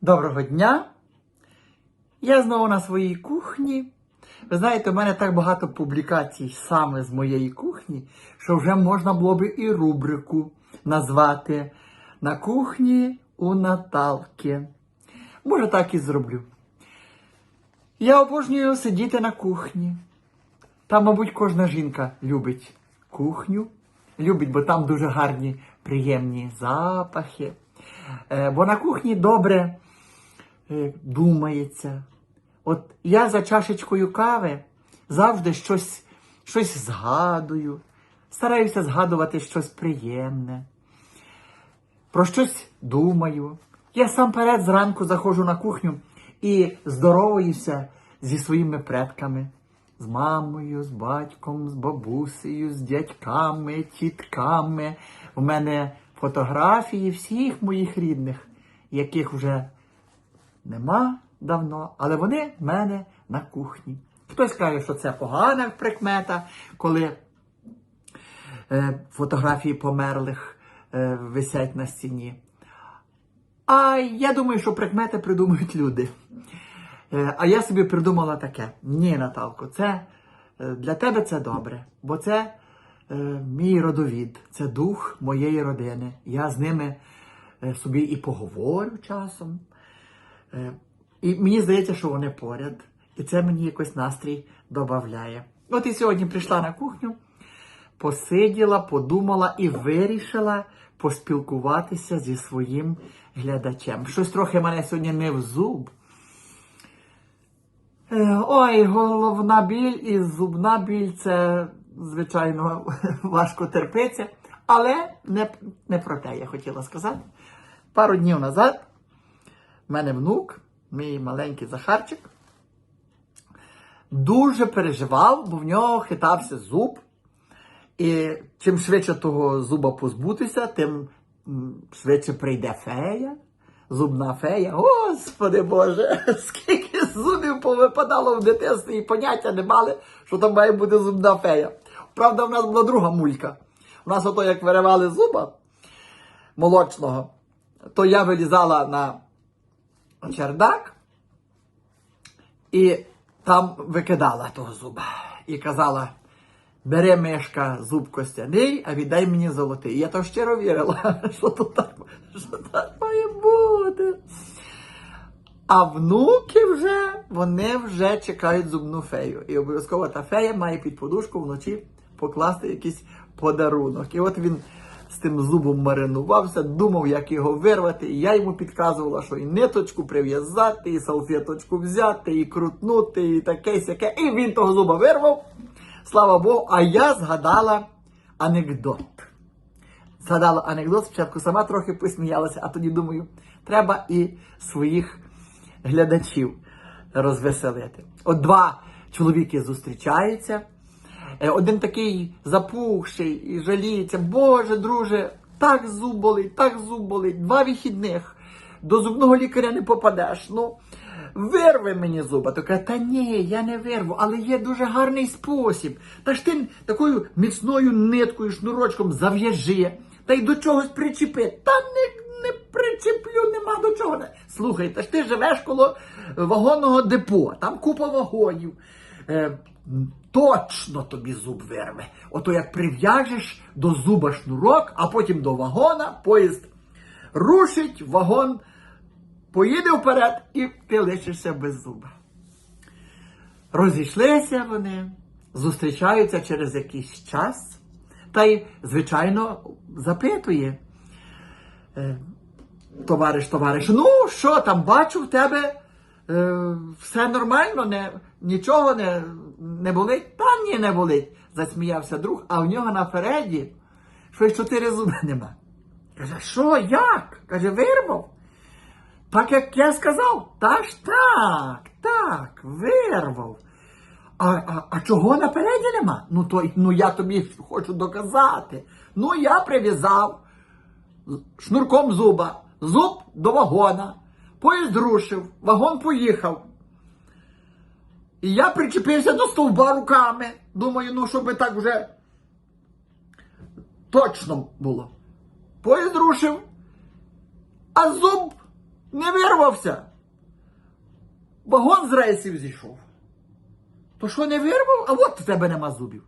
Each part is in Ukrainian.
Доброго дня! Я знову на своїй кухні. Ви знаєте, у мене так багато публікацій саме з моєї кухні, що вже можна було би і рубрику назвати На кухні у Наталки. Може, так і зроблю. Я обожнюю сидіти на кухні. Там, мабуть, кожна жінка любить кухню. Любить, бо там дуже гарні, приємні запахи. Е, Бо на кухні добре думається. От я за чашечкою кави завжди щось, щось згадую, стараюся згадувати щось приємне, про щось думаю. Я сам перед зранку заходжу на кухню і здороваюся зі своїми предками. З мамою, з батьком, з бабусею, з дядьками, тітками. У мене фотографії всіх моїх рідних, яких вже нема давно, але вони в мене на кухні. Хтось каже, що це погана прикмета, коли е, фотографії померлих е, висять на стіні. А я думаю, що прикмети придумують люди. Е, а я собі придумала таке: ні, Наталко, це е, для тебе це добре, бо це е, мій родовід, це дух моєї родини. Я з ними е, собі і поговорю часом. Е, і мені здається, що вони поряд. І це мені якось настрій додає. От і сьогодні прийшла на кухню, посиділа, подумала і вирішила поспілкуватися зі своїм глядачем. Щось трохи мене сьогодні не в зуб. Е, Ой, головна біль і зубна біль це, звичайно, важко терпиться. Але не, не про те я хотіла сказати. Пару днів назад в мене внук, мій маленький Захарчик, дуже переживав, бо в нього хитався зуб. І чим швидше того зуба позбутися, тим швидше прийде фея, зубна фея. Господи Боже, скільки зубів повипадало в дитинстві і поняття не мали, що там має бути зубна фея. Правда, в нас була друга мулька. У нас ото як виривали зуба молочного, то я вилізала на чердак і там викидала того зуба. І казала: бери мишка зуб костяний, а віддай мені золотий. І я то щиро вірила, що то так, що так має бути. А внуки вже, вони вже чекають зубну фею. І обов'язково та фея має під подушку вночі покласти якийсь подарунок. І от він з тим зубом маринувався, думав, як його вирвати. І я йому підказувала, що і ниточку прив'язати, і салфеточку взяти, і крутнути, і таке сяке. І він того зуба вирвав. Слава Богу, а я згадала анекдот. Згадала анекдот, спочатку сама трохи посміялася, а тоді думаю, треба і своїх глядачів розвеселити. От два чоловіки зустрічаються. Е, Один такий запухший і жаліється, Боже, друже, так зуб болить, так зуб болить, два вихідних. До зубного лікаря не попадеш. Ну, вирви мені зуба. То каже, та ні, я не вирву, але є дуже гарний спосіб. Та ж ти такою міцною ниткою, шнурочком зав'яжи, та й до чогось причепи. Та не, не причеплю, нема до чого. Слухай, та ж ти живеш коло вагонного депо, там купа вагонів. Точно тобі зуб вирве. Ото як прив'яжеш до зуба шнурок, а потім до вагона, поїзд рушить, вагон поїде вперед і ти лишишся без зуба. Розійшлися вони, зустрічаються через якийсь час, та й, звичайно, запитує. е, Товариш, товариш, ну що там, бачу в тебе е, все нормально, не, нічого не, не болить? Та ні, не болить, засміявся друг, а в нього напереді щось чотири зуби нема. Каже, що, як? Каже, вирвав. Так як я сказав, та ж так, так, вирвав. А, а, а чого напереді нема? Ну, то, ну я тобі хочу доказати. Ну, я прив'язав шнурком зуба, зуб до вагона, поїзд рушив, вагон поїхав. І я причепився до стовба руками. Думаю, ну, щоб так вже точно було. Поїзд рушив, а зуб Не вирвався. Вагон з рейсів зійшов. То що не вирвав? А от у тебе нема зубів.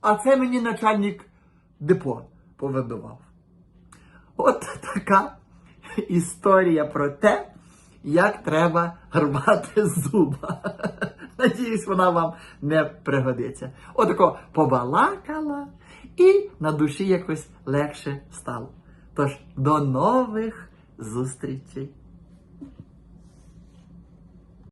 А це мені начальник депо повибивав. От така історія про те, як треба рвати зуба. Надіюсь, вона вам не пригодиться. Отако побалакала і на душі якось легше стало. Тож до нових зустрічей!